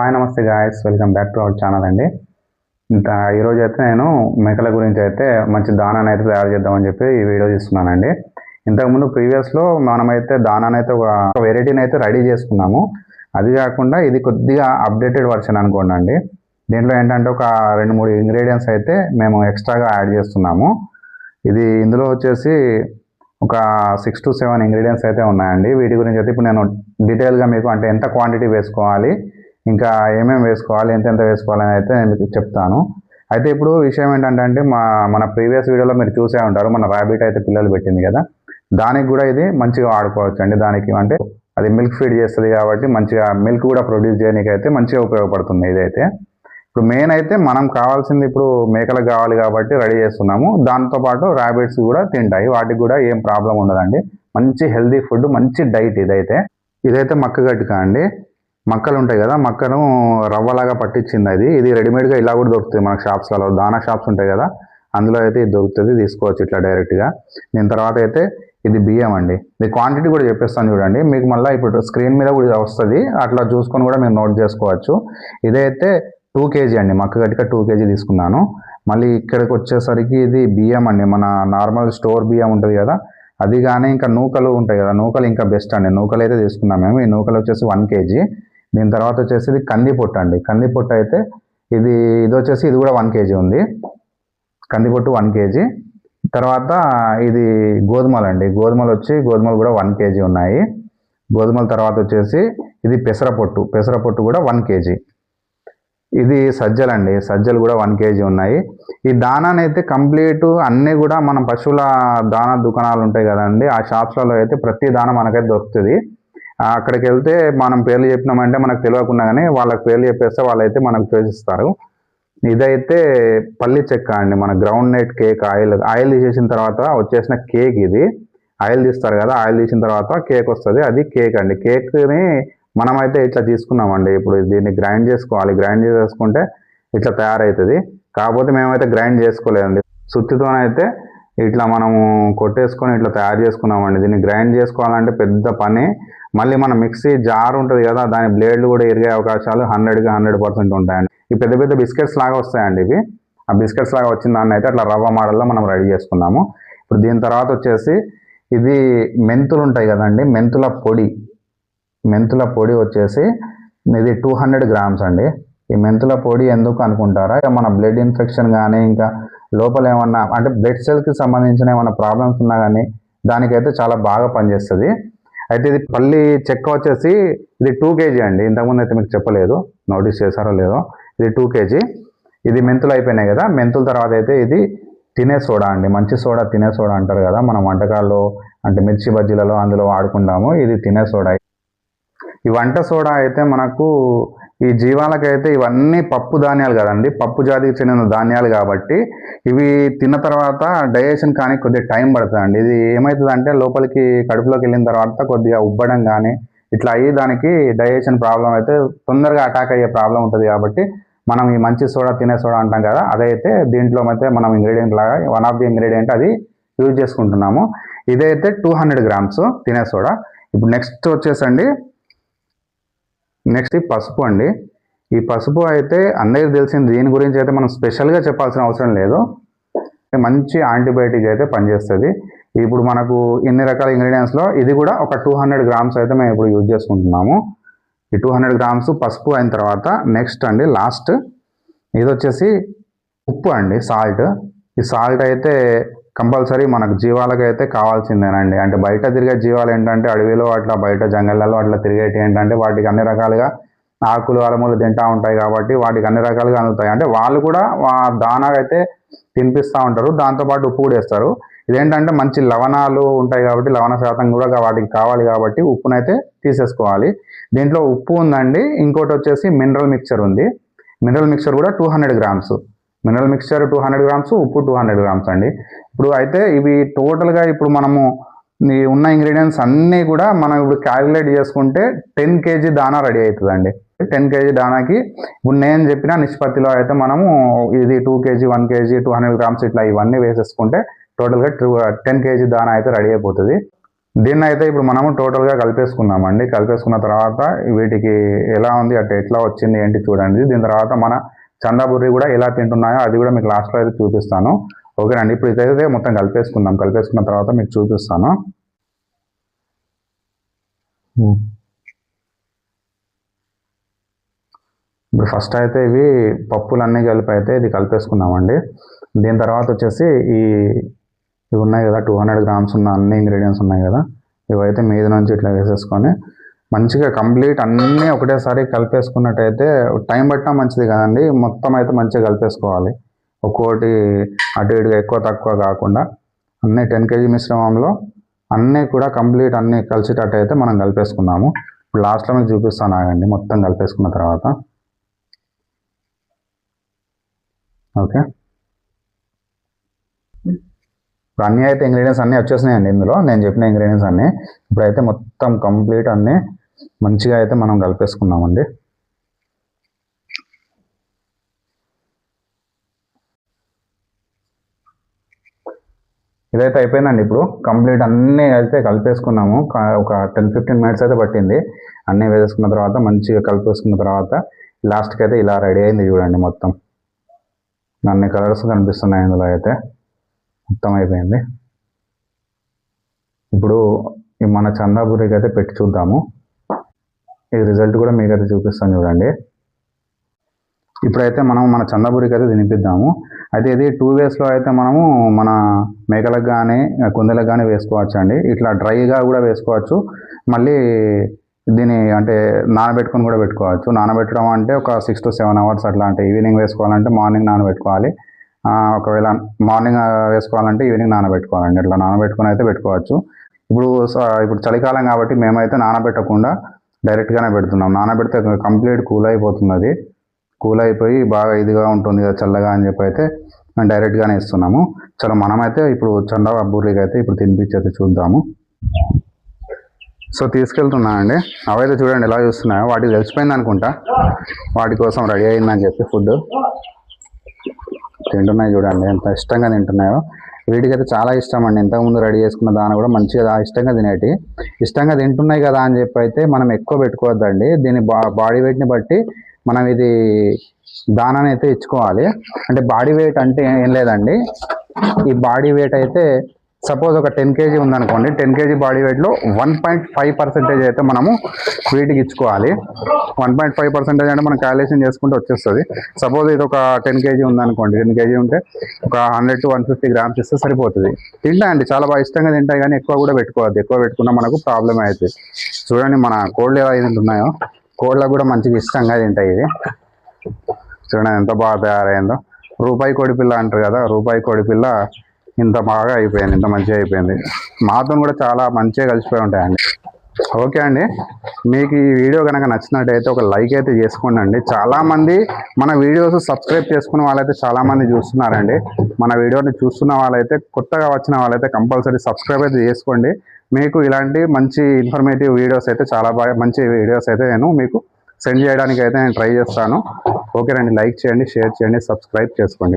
Hi నమస్తే guys welcome back to our channel అండి. ఇంకా ఈరోజు అయితే నేను మేకల గురించి అయితే మంచి దానాన్ని అయితే తయారు చేద్దామని చెప్పి ఈ వీడియో తీస్తున్నానండి ఇంతకుముందు ప్రీవియస్లో మనమైతే దానాన్ని అయితే ఒక వెరైటీని అయితే రెడీ చేసుకున్నాము. అది కాకుండా ఇది కొద్దిగా అప్డేటెడ్ వర్షన్ అనుకోండి అండి. దీంట్లో ఏంటంటే ఒక రెండు మూడు ఇంగ్రీడియంట్స్ అయితే మేము ఎక్స్ట్రాగా యాడ్ చేస్తున్నాము. ఇది ఇందులో వచ్చేసి ఒక సిక్స్ టు సెవెన్ ఇంగ్రీడియంట్స్ అయితే ఉన్నాయండి. వీటి గురించి అయితే ఇప్పుడు నేను డీటెయిల్గా మీకు అంటే ఎంత క్వాంటిటీ వేసుకోవాలి ఇంకా ఏమేమి వేసుకోవాలి ఎంతెంత వేసుకోవాలి వేసుకోవాలని అయితే నేను మీకు చెప్తాను. అయితే ఇప్పుడు విషయం ఏంటంటే అంటే మా మన ప్రీవియస్ వీడియోలో మీరు చూసే ఉంటారు మన ర్యాబిట్ అయితే పిల్లలు పెట్టింది కదా. దానికి కూడా ఇది మంచిగా వాడుకోవచ్చు అండి దానికి అంటే అది మిల్క్ ఫీడ్ చేస్తుంది కాబట్టి మంచిగా మిల్క్ కూడా ప్రొడ్యూస్ చేయడానికి అయితే మంచిగా ఉపయోగపడుతుంది ఇదైతే. ఇప్పుడు మెయిన్ అయితే మనం కావాల్సింది ఇప్పుడు మేకలకు కావాలి కాబట్టి రెడీ చేస్తున్నాము. దాంతోపాటు ర్యాబిట్స్ కూడా తింటాయి. వాటికి కూడా ఏం ప్రాబ్లం ఉండదండి. మంచి హెల్దీ ఫుడ్ మంచి డైట్ ఇదైతే. ఇదైతే మక్క గట్టిక అండి. మక్కలు ఉంటాయి కదా మక్కను రవ్వలాగా పట్టించింది అది. ఇది రెడీమేడ్గా ఇలా కూడా దొరుకుతుంది మనకు షాప్స్లలో. దానా షాప్స్ ఉంటాయి కదా అందులో అయితే ఇది దొరుకుతుంది. తీసుకోవచ్చు ఇట్లా డైరెక్ట్గా. దీని తర్వాత అయితే ఇది బియ్యం అండి. ఇది క్వాంటిటీ కూడా చెప్పేస్తాను చూడండి. మీకు మళ్ళీ ఇప్పుడు స్క్రీన్ మీద కూడా వస్తుంది. అట్లా చూసుకొని కూడా మీరు నోట్ చేసుకోవచ్చు. ఇదైతే టూ కేజీ అండి. మక్క గట్టిగా టూ కేజీ తీసుకున్నాను. మళ్ళీ ఇక్కడికి వచ్చేసరికి ఇది బియ్యం అండి. మన నార్మల్ స్టోర్ బియ్యం ఉంటుంది కదా అది కానీ ఇంకా నూకలు ఉంటాయి కదా నూకలు ఇంకా బెస్ట్ అండి. నూకలు అయితే తీసుకున్నాం మేము. ఈ నూకలు వచ్చేసి వన్ కేజీ. దీని తర్వాత వచ్చేసి ఇది కంది పొట్టు అండి. కంది పొట్టు అయితే ఇది ఇది వచ్చేసి ఇది కూడా వన్ కేజీ ఉంది. కంది పొట్టు వన్ కేజీ. తర్వాత ఇది గోధుమలు అండి. గోధుమలు వచ్చి గోధుమలు కూడా వన్ కేజీ ఉన్నాయి. గోధుమల తర్వాత వచ్చేసి ఇది పెసరపొట్టు. పెసరపొట్టు కూడా వన్ కేజీ. ఇది సజ్జలు అండి. సజ్జలు కూడా వన్ కేజీ ఉన్నాయి. ఈ దానానైతే అయితే కంప్లీట్ అన్నీ కూడా మన పశువుల దానా దుకాణాలు ఉంటాయి కదండి. ఆ షాప్స్లలో అయితే ప్రతి దాన మనకైతే దొరుకుతుంది. అక్కడికి వెళ్తే మనం పేర్లు చెప్పినామంటే మనకు తెలియకుండా కానీ వాళ్ళకి పేర్లు చెప్పేస్తే వాళ్ళైతే మనకు చేసిస్తారు ఇదైతే పల్లి చెక్క అండి. మన ground net cake oil oil తీసేసిన తర్వాత వచ్చేసిన కేక్ ఇది. ఆయిల్ తీస్తారు కదా ఆయిల్ తీసిన తర్వాత కేక్ వస్తుంది. అది కేక్ అండి. కేక్ని మనమైతే ఇట్లా తీసుకున్నామండి. ఇప్పుడు దీన్ని గ్రైండ్ చేసుకోవాలి. గ్రైండ్ చేసుకుంటే ఇట్లా తయారవుతుంది. కాకపోతే మేమైతే గ్రైండ్ చేసుకోలేదండి. సుత్తితోనైతే ఇట్లా మనము కొట్టేసుకొని ఇట్లా తయారు చేసుకున్నామండి. దీన్ని గ్రైండ్ చేసుకోవాలంటే పెద్ద పని. మళ్ళీ మన మిక్సీ జార్ ఉంటుంది కదా దాని బ్లేడ్లు కూడా ఇరిగే అవకాశాలు హండ్రెడ్కి హండ్రెడ్ పర్సెంట్ ఉంటాయండి. ఈ పెద్ద పెద్ద బిస్కెట్స్ లాగా వస్తాయండి ఇవి. ఆ బిస్కెట్స్ లాగా వచ్చిన దాన్ని అయితే అట్లా రవ్వ మోడల్లో మనం రెడీ చేసుకున్నాము. ఇప్పుడు దీని తర్వాత వచ్చేసి ఇది మెంతులు ఉంటాయి కదండి మెంతుల పొడి. మెంతుల పొడి వచ్చేసి ఇది టూ హండ్రెడ్ గ్రామ్స్ అండి. ఈ మెంతుల పొడి ఎందుకు అనుకుంటారా? ఇక మన బ్లడ్ ఇన్ఫెక్షన్ కానీ ఇంకా లోపల ఏమన్నా అంటే బ్లడ్ సెల్కి సంబంధించిన ఏమైనా ప్రాబ్లమ్స్ ఉన్నా కానీ దానికైతే చాలా బాగా పనిచేస్తుంది. అయితే ఇది పల్లి చెక్క వచ్చేసి ఇది టూ కేజీ అండి. ఇంతకుముందు అయితే మీకు చెప్పలేదు. నోటీస్ చేశారో లేదో. ఇది టూ కేజీ ఇది మెంతులు అయిపోయినాయి కదా. మెంతుల తర్వాత అయితే ఇది తినే సోడా అండి. మంచి సోడా తినే సోడా అంటారు కదా. మనం వంటకాల్లో అంటే మిర్చి బజ్జీలలో అందులో వాడుకుంటాము. ఇది తినే సోడా. ఈ వంట సోడా అయితే మనకు ఈ జీవాలకైతే ఇవన్నీ పప్పు ధాన్యాలు కదండి. పప్పు జాతికి చెందిన ధాన్యాలు కాబట్టి ఇవి తిన్న తర్వాత డైజెషన్ కానీ కొద్దిగా టైం పడుతుందండి. ఇది ఏమవుతుంది అంటే లోపలికి కడుపులోకి వెళ్ళిన తర్వాత కొద్దిగా ఉబ్బడం కానీ ఇట్లా అయ్యి దానికి డైజెషన్ ప్రాబ్లం అయితే తొందరగా అటాక్ అయ్యే ప్రాబ్లం ఉంటుంది కాబట్టి మనం ఈ మంచి సోడా తినే సోడా అంటాం కదా అదైతే దీంట్లో అయితే మనం ఇంగ్రీడియంట్ లాగా వన్ ఆఫ్ ది ఇంగ్రీడియంట్ అది యూజ్ చేసుకుంటున్నాము. ఇదైతే టూ హండ్రెడ్ గ్రామ్స్ తినే సోడా. ఇప్పుడు నెక్స్ట్ వచ్చేసండి నెక్స్ట్ ఈ పసుపు అండి. ఈ పసుపు అయితే అందరికీ తెలిసింది దీని గురించి అయితే మనం స్పెషల్గా చెప్పాల్సిన అవసరం లేదు. మంచి యాంటీబయాటిక్ అయితే పనిచేస్తుంది. ఇప్పుడు మనకు ఇన్ని రకాల ఇంగ్రీడియంట్స్లో ఇది కూడా ఒక టూ హండ్రెడ్ గ్రామ్స్ అయితే మేము ఇప్పుడు యూజ్ చేసుకుంటున్నాము. ఈ టూ హండ్రెడ్ గ్రామ్స్ పసుపు అయిన తర్వాత నెక్స్ట్ అండి లాస్ట్. ఇది వచ్చేసి ఉప్పు అండి సాల్ట్. ఈ సాల్ట్ అయితే కంపల్సరీ మనకు జీవాలకు అయితే కావాల్సిందేనండి. అంటే బయట తిరిగే జీవాలు ఏంటంటే అడవిలో అట్లా బయట జంగళ్ళలో అట్లా తిరిగేటి ఏంటంటే వాటికి అన్ని రకాలుగా ఆకులు అలములు తింటా ఉంటాయి కాబట్టి వాటికి అన్ని రకాలుగా అందుతాయి. అంటే వాళ్ళు కూడా దానా అయితే తినిపిస్తూ ఉంటారు. దాంతోపాటు ఉప్పు కూడా వేస్తారు. ఇదేంటంటే మంచి లవణాలు ఉంటాయి కాబట్టి లవణ శాతం కూడా వాటికి కావాలి కాబట్టి ఉప్పునైతే తీసేసుకోవాలి. దీంట్లో ఉప్పు ఉందండి. ఇంకోటి వచ్చేసి మినరల్ మిక్చర్ ఉంది. మినరల్ మిక్చర్ కూడా two hundred grams. Mineral mixture two hundred grams ఉప్పు టూ హండ్రెడ్ గ్రామ్స్ అండి. ఇప్పుడు అయితే ఇవి టోటల్గా ఇప్పుడు మనము ఈ ఉన్న ఇంగ్రీడియంట్స్ అన్నీ కూడా మనం ఇప్పుడు క్యాలిక్యులేట్ చేసుకుంటే టెన్ కేజీ దానా రెడీ అవుతుందండి. టెన్ కేజీ దానాకి ఇప్పుడు నేను చెప్పిన నిష్పత్తిలో అయితే మనము ఇది two KG one KG two hundred grams ఇట్లా ఇవన్నీ వేసేసుకుంటే టోటల్గా టూ టెన్ కేజీ దానా అయితే రెడీ అయిపోతుంది. దీన్ని అయితే ఇప్పుడు మనము టోటల్గా కలిపేసుకున్నామండి. కలిపేసుకున్న తర్వాత వీటికి ఎలా ఉంది అంటే ఎట్లా వచ్చింది ఏంటి చూడండి. దీని తర్వాత మన చందాబుర్రి కూడా ఎలా తింటున్నాయో అది కూడా మీకు లాస్ట్లో అయితే చూపిస్తాను. ఓకేనండి ఇప్పుడు ఇదైతే మొత్తం కలిపేసుకుందాం. కలిపేసుకున్న తర్వాత మీకు చూపిస్తాను. ఇప్పుడు ఫస్ట్ అయితే ఇవి పప్పులన్నీ కలిపి అయితే ఇది కలిపేసుకున్నామండి దీని తర్వాత వచ్చేసి ఈ ఇవి ఉన్నాయి కదా టూ హండ్రెడ్ గ్రామ్స్ ఉన్న అన్ని ఇంగ్రీడియంట్స్ ఉన్నాయి కదా. ఇవైతే మీద నుంచి ఇట్లా వేసేసుకొని మంచిగా కంప్లీట్ అన్నీ ఒకటేసారి కలిపేసుకున్నట్టయితే టైం పట్టినా మంచిది కదండి. మొత్తం అయితే మంచిగా కలిపేసుకోవాలి. ఒక్కోటి అటు ఇటుగా ఎక్కువ తక్కువ కాకుండా అన్నీ టెన్ కేజీ మిశ్రమంలో అన్నీ కూడా కంప్లీట్ అన్నీ కలిసేటట్టు అయితే మనం కలిపేసుకున్నాము. ఇప్పుడు లాస్ట్లో మీకు చూపిస్తాను ఆగండి. మొత్తం కలిపేసుకున్న తర్వాత. ఓకే. ఇప్పుడు అన్నీ అయితే ఇంగ్రీడియంట్స్ అన్నీ వచ్చేసినాయండి ఇందులో. నేను చెప్పిన ఇంగ్రీడియంట్స్ అన్నీ. ఇప్పుడైతే మొత్తం కంప్లీట్ అన్నీ మంచిగా అయితే మనం కలిపేసుకున్నామండి. ఇదైతే అయిపోయిందండి ఇప్పుడు. కంప్లీట్ అన్నీ అయితే కలిపేసుకున్నాము. ఒక టెన్ ఫిఫ్టీన్ మినిట్స్ అయితే పట్టింది. అన్నీ వేసేసుకున్న తర్వాత మంచిగా కలిపేసుకున్న తర్వాత లాస్ట్కి అయితే ఇలా రెడీ అయింది చూడండి మొత్తం. అన్ని కలర్స్ కనిపిస్తున్నాయి ఇందులో అయితే. మొత్తం అయిపోయింది. ఇప్పుడు మన చందాపూరికి అయితే పెట్టి చూద్దాము. ఈ రిజల్ట్ కూడా మీకు అయితే చూపిస్తాను చూడండి. ఇప్పుడైతే మనం మన చందాపూరికి అయితే తినిపిద్దాము. అయితే ఇది టూ వేస్లో అయితే మనము మన మేకలకు కానీ కుందేలకు కానీ వేసుకోవచ్చు అండి. ఇట్లా డ్రైగా కూడా వేసుకోవచ్చు. మళ్ళీ దీన్ని అంటే నానబెట్టుకొని కూడా పెట్టుకోవచ్చు. నానబెట్టడం అంటే ఒక సిక్స్ టు సెవెన్ అవర్స్ అట్లా అంటే ఈవినింగ్ వేసుకోవాలంటే మార్నింగ్ నానబెట్టుకోవాలి. ఒకవేళ మార్నింగ్ వేసుకోవాలంటే ఈవినింగ్ నానబెట్టుకోవాలండి. ఇట్లా నానబెట్టుకొని అయితే పెట్టుకోవచ్చు. ఇప్పుడు ఇప్పుడు చలికాలం కాబట్టి మేమైతే నానబెట్టకుండా డైరెక్ట్గానే పెడుతున్నాం. నానబెడితే కంప్లీట్ కూల్ అయిపోతుంది అది. కూల్ అయిపోయి బాగా ఇదిగా ఉంటుంది కదా చల్లగా అని చెప్పి అయితే మేము డైరెక్ట్గానే ఇస్తున్నాము. చాలా మనమైతే ఇప్పుడు చందా బూర్రీకి అయితే ఇప్పుడు తినిపించేది చూద్దాము. సో తీసుకెళ్తున్నానండి అవైతే చూడండి ఎలా చూస్తున్నాయో. వాటికి తెలిసిపోయింది అనుకుంటా. వాటి కోసం రెడీ అయిందని చెప్పి ఫుడ్ తింటున్నాయి చూడండి. ఎంత ఇష్టంగా తింటున్నాయో. వీటికైతే చాలా ఇష్టం అండి ఇంతకుముందు రెడీ చేసుకున్న దాని కూడా మంచిగా ఇష్టంగా తినేటి. ఇష్టంగా తింటున్నాయి కదా అని చెప్పి అయితే మనం ఎక్కువ పెట్టుకోవద్దండి. దీని బా బాడీ వెయిట్ని బట్టి మనం ఇది దానాన్ని అయితే ఇచ్చుకోవాలి. అంటే బాడీ వెయిట్ అంటే ఏం లేదండి. ఈ బాడీ వెయిట్ అయితే సపోజ్ ఒక టెన్ కేజీ ఉందనుకోండి టెన్ కేజీ బాడీ వెయిట్లో వన్ పాయింట్ ఫైవ్ పర్సెంటేజ్ అయితే మనము వీటికి ఇచ్చుకోవాలి. వన్ పాయింట్ ఫైవ్ పర్సెంటేజ్ అంటే మనం క్యాలిక్యులేషన్ చేసుకుంటే వచ్చేస్తుంది. సపోజ్ ఇది ఒక టెన్ కేజీ ఉందనుకోండి టెన్ కేజీ ఉంటే ఒక hundred to one fifty grams ఇస్తే సరిపోతుంది. తింటాయండి చాలా బాగా ఇష్టంగా తింటాయి కానీ ఎక్కువ కూడా పెట్టుకోవద్దు. ఎక్కువ పెట్టుకున్నా మనకు ప్రాబ్లం అవుతుంది చూడండి మన కోళ్ళు ఎలా తింటున్నాయో కోళ్ళకు కూడా మంచిగా ఇష్టంగా తింటాయి ఇది చూడండి ఎంత బాగా తయారైందో. రూపాయి కోడిపిల్ల అంటారు కదా రూపాయి కోడి పిల్ల ఇంత బాగా అయిపోయింది ఇంత మంచిగా అయిపోయింది. మాతో కూడా చాలా మంచిగా కలిసిపోయి ఉంటాయండి. ఓకే అండి. మీకు ఈ వీడియో కనుక నచ్చినట్టయితే ఒక లైక్ అయితే చేసుకోండి అండి చాలామంది మన వీడియోస్ సబ్స్క్రైబ్ చేసుకున్న వాళ్ళైతే చాలామంది చూస్తున్నారండి. మన వీడియోని చూస్తున్న వాళ్ళైతే కొత్తగా వచ్చిన వాళ్ళైతే కంపల్సరీ సబ్స్క్రైబ్ అయితే చేసుకోండి. మీకు ఇలాంటి మంచి ఇన్ఫర్మేటివ్ వీడియోస్ అయితే చాలా బాగా మంచి వీడియోస్ అయితే నేను మీకు సెండ్ చేయడానికి అయితే నేను ట్రై చేస్తాను. ఓకేనండి లైక్ చేయండి షేర్ చేయండి సబ్స్క్రైబ్ చేసుకోండి.